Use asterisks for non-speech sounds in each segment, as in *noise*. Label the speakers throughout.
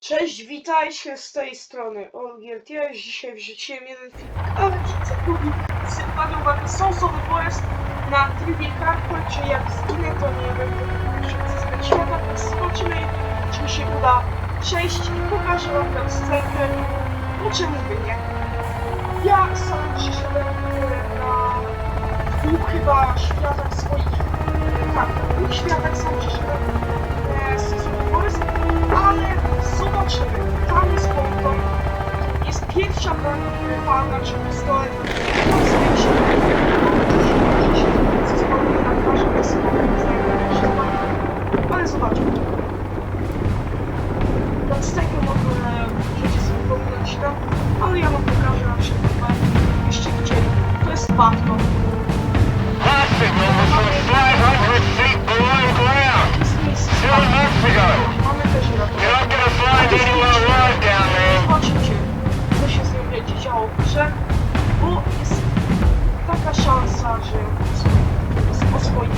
Speaker 1: Cześć, witajcie z tej strony Olgierd. Ja już dzisiaj wrzuciłem jeden film, ale chcę powiedzieć, uwaga, uwaga, są sobie pojazd na trybie hardcore, czy jak zginę, to nie będę zyskać świata, więc zobaczymy, czy mi się uda przejść i pokażę wam tę scenkę, no czemu by nie. Ja sam przyszedłem e, na dwóch chyba światach swoich, tak, dwóch światach sam przyszedłem e, z Super Forest, ale zobaczymy. Tam jest ponton. Jest pierwsza palna, czy pistolet. Tam sobie się ale zobaczmy. Nad stekiem w ogóle możecie sobie pominąć tam, ale ja wam pokażę na przykład jeszcze gdzie. To jest Batman.
Speaker 2: Last signal was some 500 feet below ground.
Speaker 1: Jest miejsce.
Speaker 2: Two months ago.
Speaker 1: Mamy też
Speaker 2: You're there.
Speaker 1: Zobaczycie, co się z nią będzie działo w grze, bo jest taka szansa, że oswoić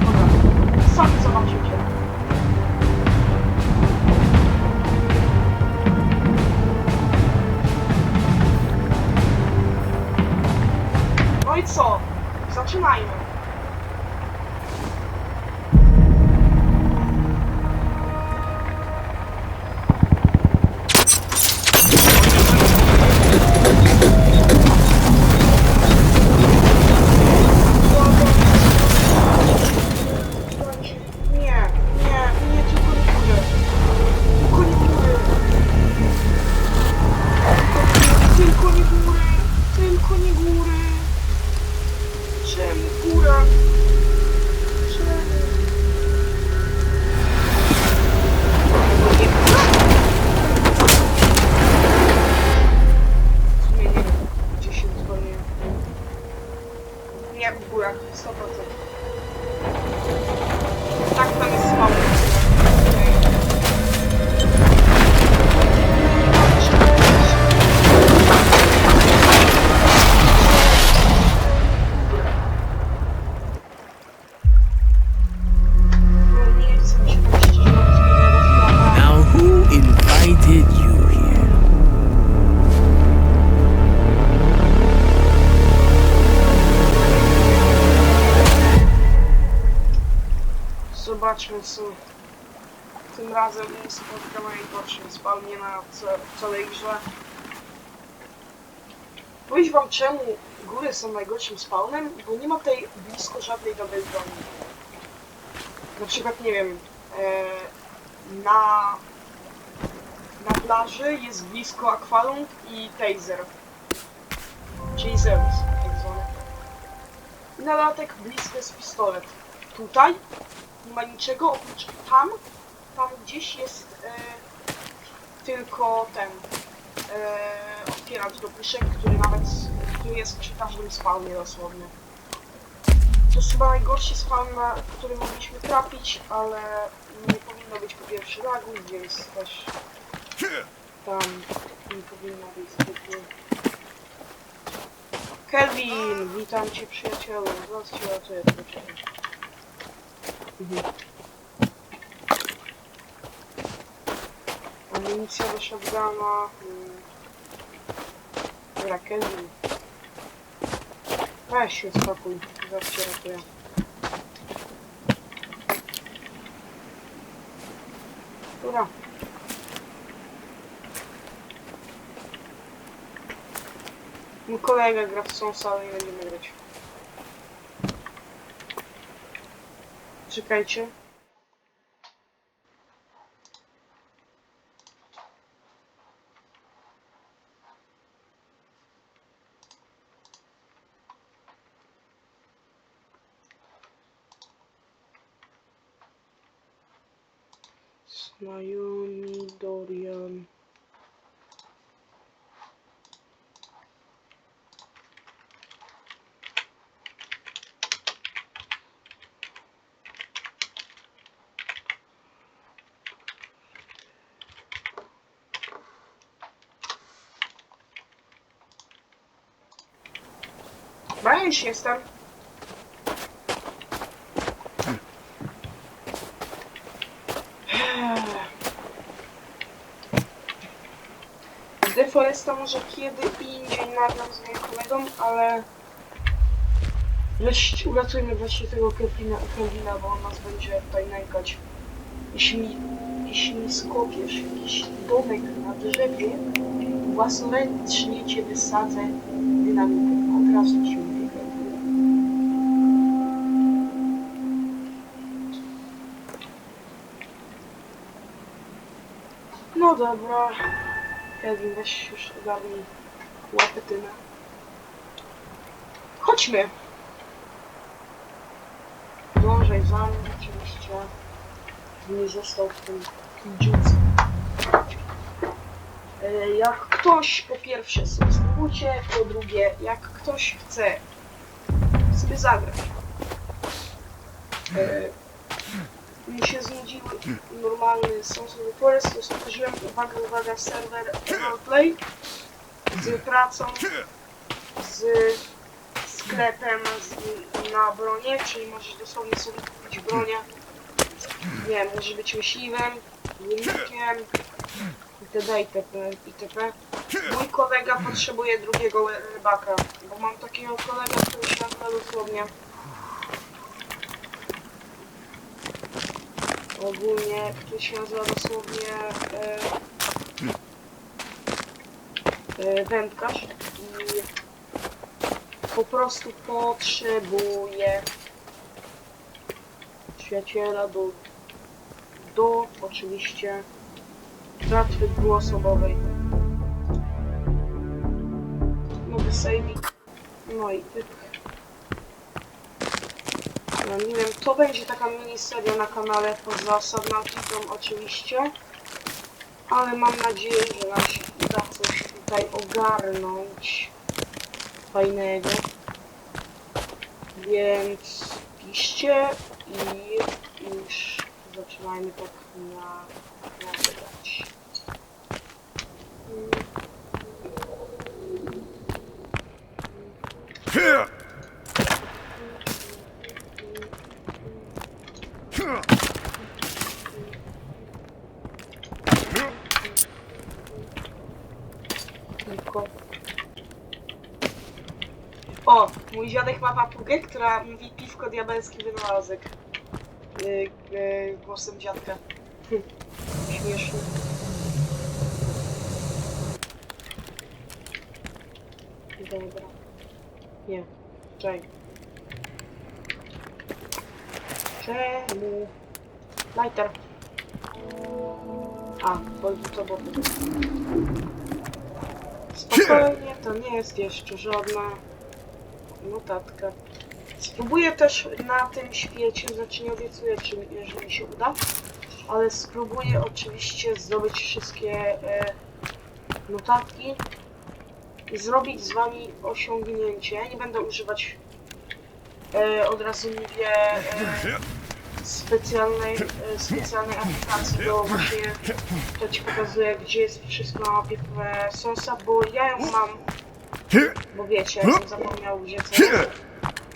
Speaker 1: Dobra, sami zobaczycie. No i co? Zaczynajmy. Ca- całej grze. Powiem wam czemu góry są najgorszym spawnem, bo nie ma tutaj blisko żadnej dobrej broni. Na przykład, nie wiem, e, na, na plaży jest blisko akwarium i taser. Czyli Zeus, tak zwany. I na latek blisko jest pistolet. Tutaj nie ma niczego oprócz tam, tam gdzieś jest e, tylko ten e, otwieracz do puszek, który nawet, który jest przy każdym spawnie dosłownie. To jest chyba najgorszy spawn, na który mogliśmy trafić, ale nie powinno być po pierwsze lagów, więc też tam nie powinno być zbytnio. Kelvin, witam cię przyjacielu, zaraz cię ratuję, poczekaj. Mhm. Amunicja do shotguna. mm. Dobra, Kelvin. Weź się spokój, zaraz cię ratuję. Dobra. Mój kolega gra w tą i będziemy grać. Czekajcie. Już jestem. Deforesta może kiedy indziej nagram z moim kolegą, ale wreszcie uratujmy właśnie tego Kevina, Kevina, bo on nas będzie tutaj nękać. Jeśli mi, jeśli mi skopiesz jakiś domek na drzewie, własnoręcznie cię wysadzę dynamitem. Od razu ci dobra. Kevin, weź już ogarnij łapetynę. Chodźmy! Dążaj za mną, oczywiście. Nie został w tym kijdziucu. E, Jak ktoś po pierwsze sobie spróbujcie, po drugie, jak ktoś chce sobie zagrać. E, mi się znudziły normalny Sons of the Forest, to stworzyłem, uwaga, uwaga, serwer roleplay z pracą, z sklepem z, na bronię, czyli możesz dosłownie sobie kupić bronię. Nie wiem, może być myśliwym, wilkiem, itd. itp. itp. Mój kolega potrzebuje drugiego rybaka, bo mam takiego kolegę, który się dosłownie ogólnie, który się nazywa dosłownie e, e, wędkarz i po prostu potrzebuje przyjaciela do, do oczywiście tratwy dwuosobowej. Nowy saving. No i. No nie wiem, to będzie taka miniseria na kanale poza Subnautiką oczywiście. Ale mam nadzieję, że nam się uda coś tutaj ogarnąć fajnego. Więc piszcie i już zaczynajmy tak na nagrywać. Tylko. O, mój dziadek ma papugę, która mówi piwko diabelski wynalazek. Yy, yy, głosem dziadka. Hm, *laughs* Śmieszny. Dobra. Nie. Czekaj. Czemu? Lighter. A, bo to było. Spokojnie, to nie jest jeszcze żadna notatka. Spróbuję też na tym świecie, znaczy nie obiecuję, czy, że mi się uda, ale spróbuję oczywiście zdobyć wszystkie e, notatki i zrobić z wami osiągnięcie. Nie będę używać, e, od razu mówię, e, specjalnej, e, specjalnej aplikacji do właśnie, to ci pokazuje, gdzie jest wszystko na mapie e, Sonsa, bo ja ją mam, bo wiecie, ja bym zapomniał gdzie co jest.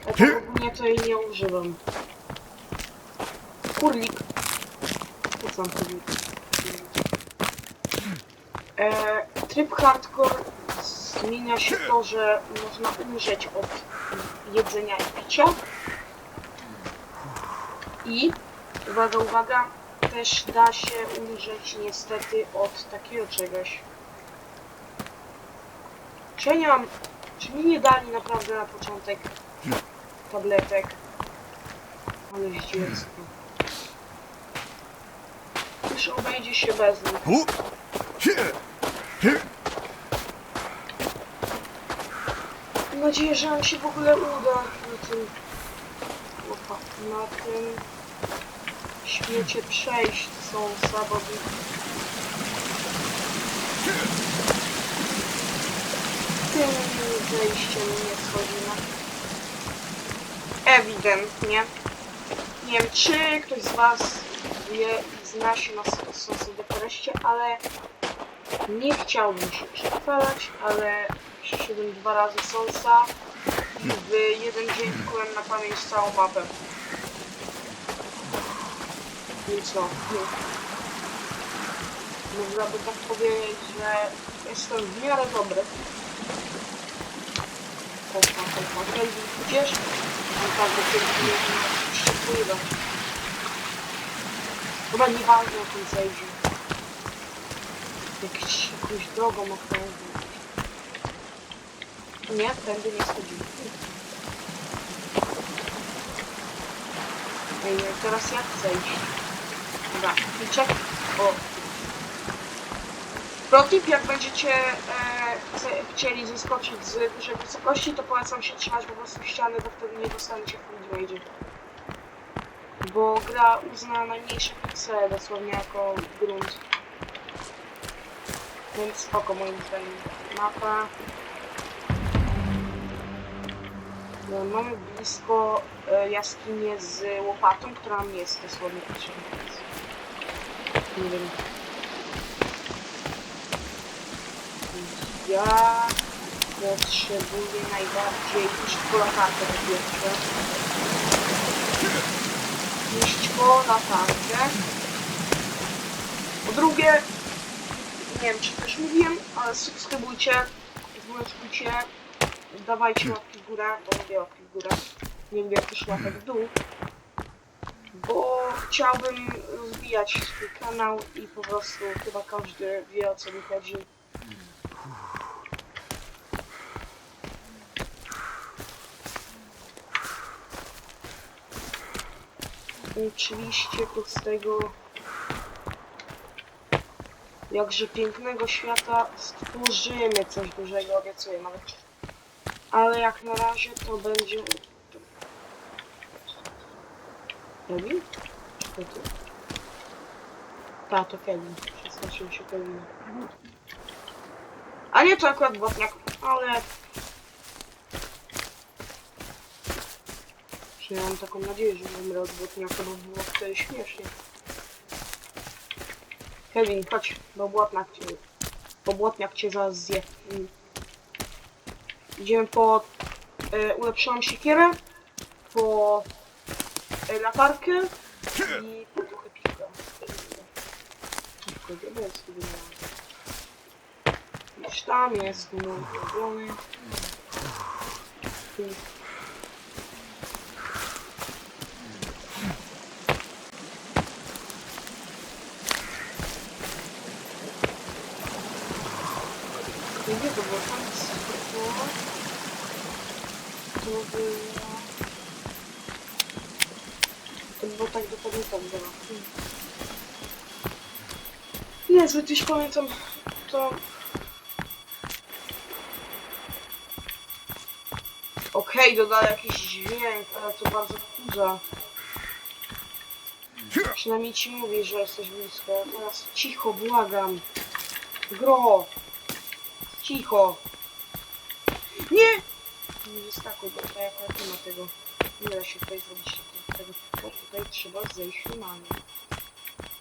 Speaker 1: A tak ogólnie to jej nie używam. Kurlik. Po co on kurlik? E, tryb hardcore zmienia się to, że można umrzeć od jedzenia i picia. I, uwaga, uwaga, też da się umrzeć niestety od takiego czegoś. Czy ja nie mam, czy mi nie dali naprawdę na początek tabletek? Ale zdziecko. Już obejdzie się bez nich. Mam nadzieję, że nam się w ogóle uda na tym, opa, na tym świecie przejść są zawody. Tym wejściem nie schodzimy. Ewidentnie. Nie wiem, czy ktoś z Was wie i zna się na Sosy Deforeście, ale nie chciałbym się przechwalać, ale przeszedłem dwa razy Sonsa i w jeden dzień wykułem na pamięć całą mapę. Więc no, nie. Można by tak powiedzieć, że jestem w miarę dobry. Opa, opa, Kelvin, idziesz? Naprawdę, jest szczęśliwy. Chyba nieważne o tym zejdzie. Jakiś, jakąś drogą okrężną. Nie, tędy nie schodzimy. Ej, teraz jak zejść? Dobra, kliczek. O. Protip, jak będziecie e, chcieli zeskoczyć z dużej wysokości, to polecam się trzymać po prostu ściany, bo wtedy nie dostaniecie w Rage'ie. Bo gra uzna najmniejsze piksele dosłownie jako grunt. Więc spoko moim zdaniem. Mapa. No, mamy blisko e, jaskinię z łopatą, która nam jest dosłownie potrzebna. Nie wiem. Ja potrzebuję najbardziej iść po latarkę po pierwsze. Iść po latarkę. Po drugie, nie wiem czy też mówiłem, ale subskrybujcie, dzwoneczkujcie, dawajcie łapki w górę, bo lubię łapki w górę. Nie lubię też łapek w dół. Bo chciałbym rozwijać swój kanał i po prostu chyba każdy wie o co mi chodzi. Oczywiście pod tego jakże pięknego świata stworzymy coś dużego, obiecuję nawet. Ale jak na razie to będzie... Kevin? Czy to? Ta, to Kevin. Przestraszyłem się Kevina. A nie, to akurat Botniak, ale... Mam taką nadzieję, że umrę od Botniaka, bo było wtedy śmiesznie. Kevin, chodź, bo Błotniak cię... Bo Błotniak cię zaraz zje. Mm. Idziemy po e, ulepszoną siekierę, po e, latarkę i po trochę piwka. Piwko, gdzie jest tu Już tam jest mój ulubiony. Wiem, to było tam było. To było... To było tak dokładnie tam było. Niezbyt już pamiętam to... Okej, dodali jakiś dźwięk, ale to bardzo wkurza. Przynajmniej ci mówi, że jesteś blisko. Teraz cicho, błagam. Gro! Cicho! Nie! Nie wyskakuj, bo tutaj akurat nie ma tego. Nie da się tutaj zrobić tego. Bo tutaj trzeba zejść normalnie.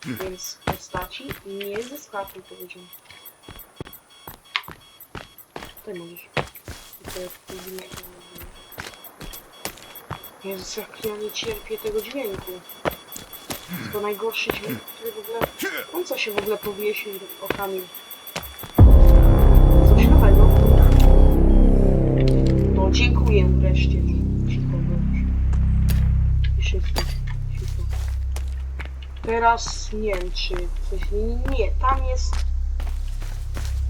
Speaker 1: Więc postaci nie zeskakuj powiedział. Tutaj możesz. Tutaj widzimy jak to. Jezus, jak ja nie cierpię tego dźwięku. To najgorszy dźwięk, który w ogóle... On co się w ogóle powiesił o kamień? Dziękuję wreszcie. Cicho bądź. Szybko, cicho. Teraz nie wiem czy coś... Nie, nie, tam jest...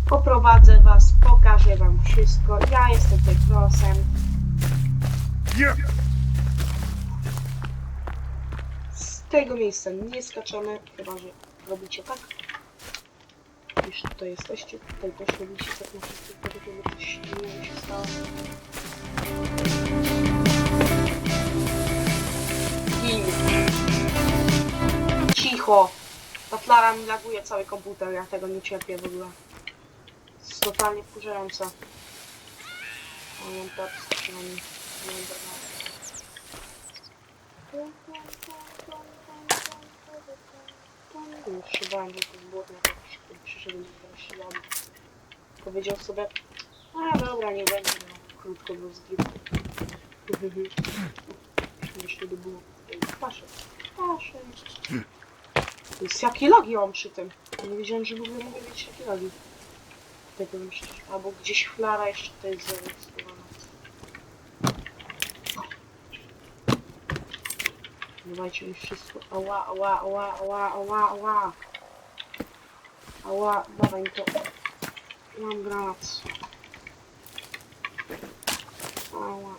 Speaker 1: Poprowadzę was, pokażę wam wszystko. Ja jestem tutaj prosem. Z tego miejsca nie skaczemy, chyba że robicie tak. Już tutaj jesteście, tutaj też robicie tak na wszystkich, żeby coś innego się stało. Gin. Cicho! Ta flara mi laguje cały komputer, ja tego nie cierpię w ogóle. Jest totalnie wkurzająca. O, mam tak, wiem, Już się bałem, że to jest błotny, jak przyszedł i teraz się bałem. Powiedział sobie, a dobra, nie będzie, krótko zgrib. Myślę, to było. Paszę, paszę. Jest jakie lagi mam przy tym. Nie wiedziałem, że w ogóle mogę mieć takie lagi. Tego jeszcze, albo gdzieś flara jeszcze tutaj jest zarejestrowana. Dawajcie mi wszystko. Ała, ała, ała, ała, ała, ała. Ała, dawaj to. Mam granat. Ała.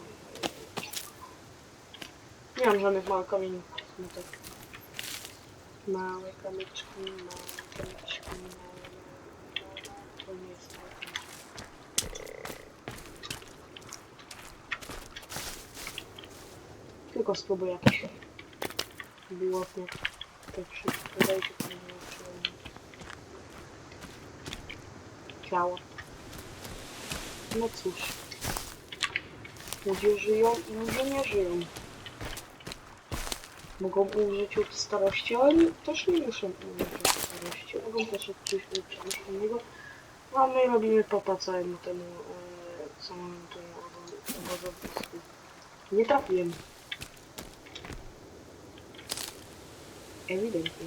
Speaker 1: Nie mam żadnych małych kamieni. Smutek. Małe kamyczki, małe kamyczki, małe, małe. To nie jest małe kamyczki. Tylko spróbuję jakieś błotnie. Tak szybko wydaje się, że nauczyłem. Ciało. No cóż. Ludzie żyją i ludzie nie żyją. Mogą umrzeć od starości, ale też nie muszą umrzeć od starości. Mogą też od czegoś czegoś innego. A my robimy popa całemu temu e, samemu temu obozo- obozowisku. Nie trafiłem. Ewidentnie.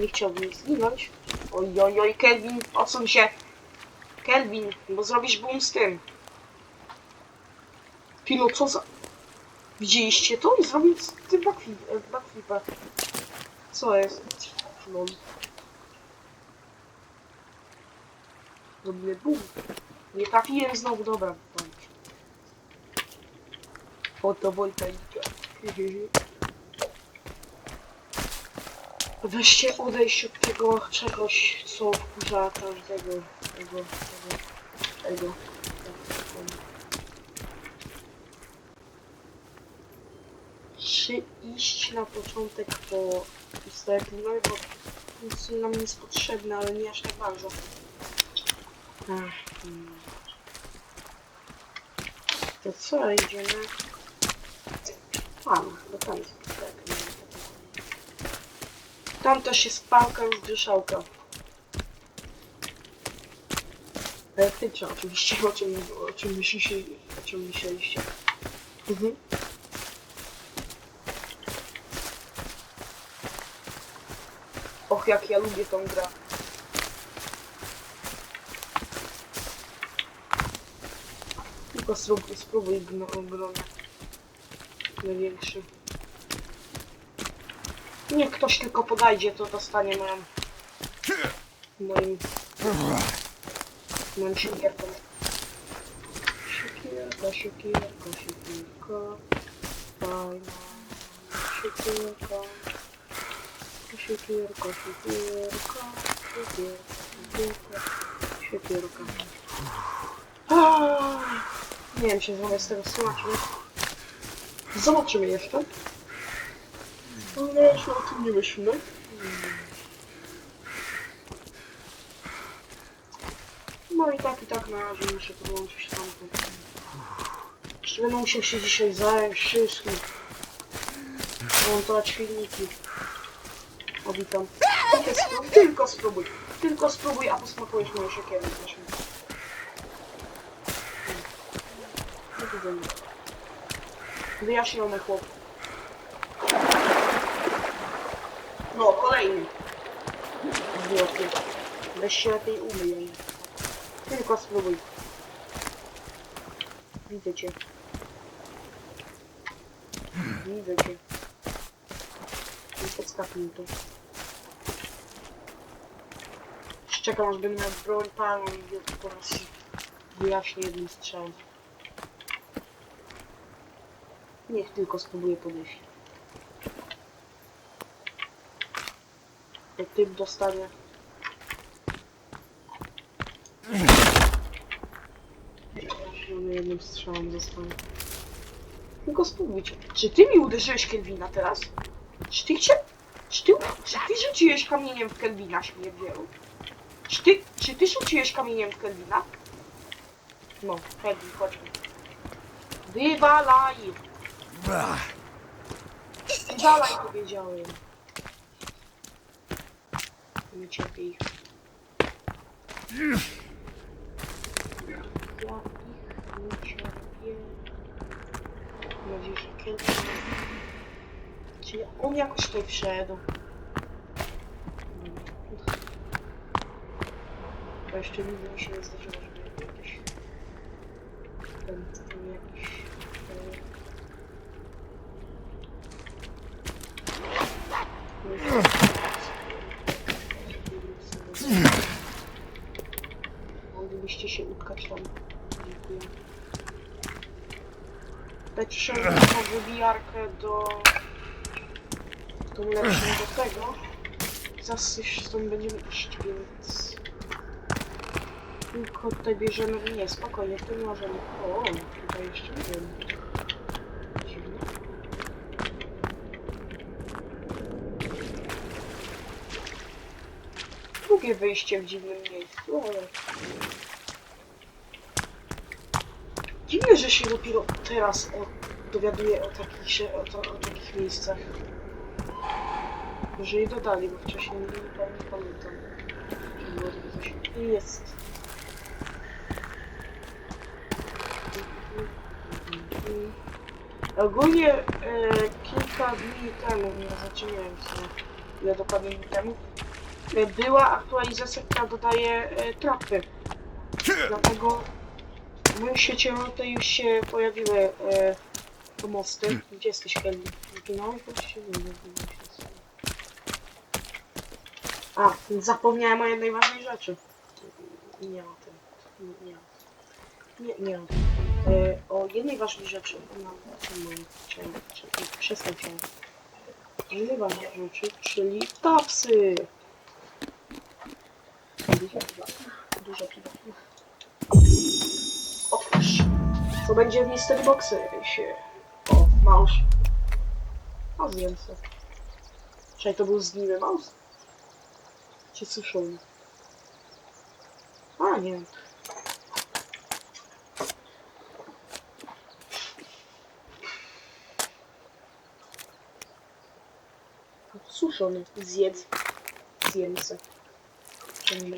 Speaker 1: Nie chciałbym zginąć. Oj, oj, oj, Kelvin, odsuń się. Kelvin, bo zrobisz boom z tym. Pilo, co za... Widzieliście to? I zrobił z tym backflip, e. Co jest? Lol. Robimy boom. Nie trafiłem znowu, dobra. Fotowoltaika. *laughs* Weźcie odejść od tego czegoś, co wkurza każdego. Tego, tego, tego. Czy na początek po pistolety, no bo nic nam jest potrzebne, ale nie aż tak bardzo. Hmm. To co, idziemy? Tam, bo tam jest wiem, co tam. Tam też jest pałka już dyszałka. Elektryczna oczywiście, o czym, o czym myślicie, o czym myśleliście. Mhm. Och, jak ja lubię tą grę. Tylko spróbuj, spróbuj gronie. Największy. Niech ktoś tylko podajdzie, to dostanie moją... Moim... Moim siekierką. Siekierka, siekierka, siekierka. Fajna siekierka. Siekierka, siekierka, siekierka, siekierka, siekierka. Nie wiem się zamiast tego nie? Zobaczymy jeszcze. Ale jeszcze o tym nie myślmy. No i tak i tak na razie muszę podłączyć tamtą. Jeszcze będę musiał się dzisiaj zająć wszystkim. Montować filmiki. Witam. Tylko spróbuj, tylko spróbuj. A posmakujesz moje siekiery też. Do widzenia. Wyjaśniony chłop. No, kolejny. Złoty. Weź się lepiej umyj. Tylko spróbuj. Widzę cię. Widzę cię. Nie podskakuj mi tu. Czekam aż będę miał broń palną i po raz wyjaśnię jednym strzałem. Niech tylko spróbuję podejść. Jak typ dostanie. Wyjaśniony jednym strzałem zostanie. Tylko spróbujcie. Czy ty mi uderzyłeś Kelvina teraz? Czy ty chcia... Czy ty, czy ty rzuciłeś kamieniem w Kelvina, śmierdzielu? Czy ty, czy ty rzuciłeś kamieniem Kelvina? No, Kelvin, chodźmy. Wywalaj! Wywalaj, powiedziałem. Nie cierpię ich. Ja ich nie cierpię. Mam nadzieję, że Kelvin... Czyli on jakoś tutaj wszedł. Bo jeszcze nigdy mi się nie zdarzyło, żeby jakiś... Ten, ten jakiś... E, Moglibyście się utkać tam. Dziękuję. Dać szybko wybijarkę do... Tą lepszą do tego. Już stąd będziemy iść, więc... Tylko tutaj bierzemy... Nie, spokojnie, tu nie możemy... O, tutaj jeszcze nie wiem. Drugie wyjście w dziwnym miejscu, ale... Dziwne, że się dopiero teraz o, dowiaduję o takich, o, to, o takich miejscach. Że je dodali, bo wcześniej nie, nie pamiętam. Jest. Ogólnie e, kilka dni temu, nie wiem co, ile dokładnie dni temu, e, była aktualizacja, która dodaje e, trapy. Dlatego w moim świecie tutaj już się pojawiły e, pomosty. Gdzie jesteś, Kelly? Zginąłeś? Właściwie nie. A, zapomniałem o jednej ważnej rzeczy. Nie o tym. Nie, nie, nie, nie o tym. E, o jednej ważnej rzeczy. Mam chciałem, czyli przestań się. O jednej ważnej rzeczy, czyli piwa. Dużo piwa. Otwórz. Co będzie w mystery boxy się... O, mouse. A zjem se. Czekaj, to był zgniły mouse? Czy suszony? A, nie Suszony. Zjedz. Zjem se. Czemu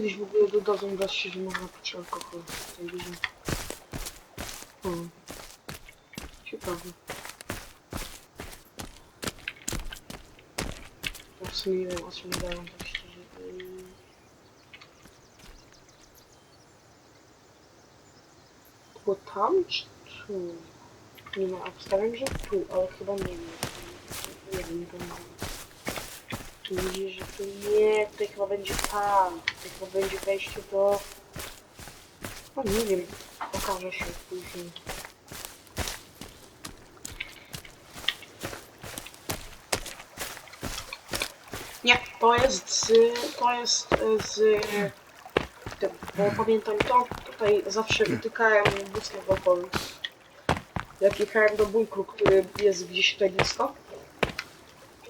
Speaker 1: kiedyś w ogóle dodadzą wreszcie, że można pić alkohol grze. Hmm. Ciekawe. Ja w sumie nie wiem, o czym dają tak szczerze. Ym. To było tam, czy tu? Nie ma, obstawiam, że tu, ale chyba nie wiem. Nie wiem, nie wiem. Widzisz, że tu nie, tutaj chyba będzie tam. Tutaj chyba będzie wejście do... No nie wiem, okaże się później. Nie, to jest z... to jest z... Tym, bo pamiętam to, tutaj zawsze utykałem wózkiem golfowym. Jak jechałem do bunkru, który jest gdzieś tutaj blisko,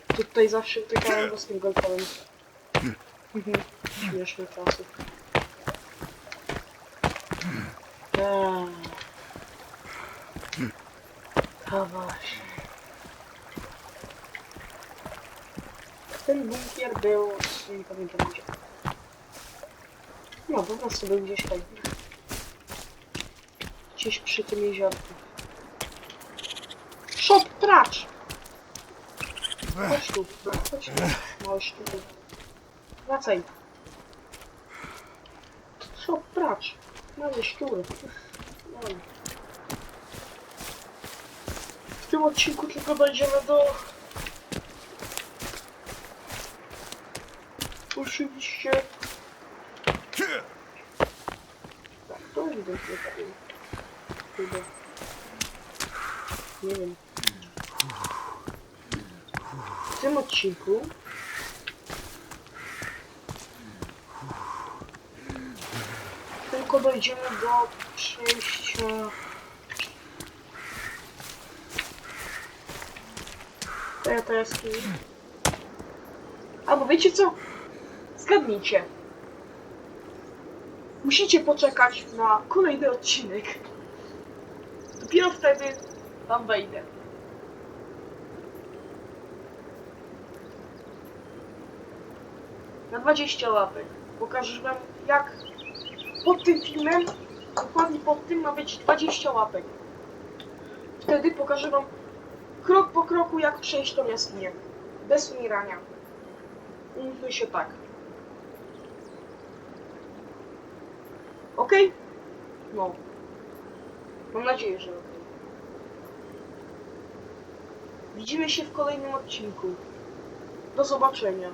Speaker 1: to tutaj zawsze utykałem wózkiem golfowym. Mhm, Śmieszne czasy. Eee. To właśnie. Ten bunkier był, nie pamiętam gdzie. No, po prostu był gdzieś tutaj. Gdzieś przy tym jeziorku. Shop tracz! Chodź tu, chodź tu, mały szczury. Wracaj. Shop tracz. Mały szczury. W tym odcinku tylko dojdziemy do... Oczywiście... Tak, to jest dość lepiej. Chyba. Nie wiem. W tym odcinku tylko dojdziemy do przejścia to teraz Albo wiecie co? Zgadnijcie. Musicie poczekać na kolejny odcinek. Dopiero wtedy tam wejdę. Na 20 łapek. Pokażę wam jak pod tym filmem, dokładnie pod tym ma być 20 łapek. Wtedy pokażę wam krok po kroku, jak przejść tą jaskinię. Bez umierania. Umówmy się tak. Okej? No. Mam nadzieję, że okej. Widzimy się w kolejnym odcinku. Do zobaczenia.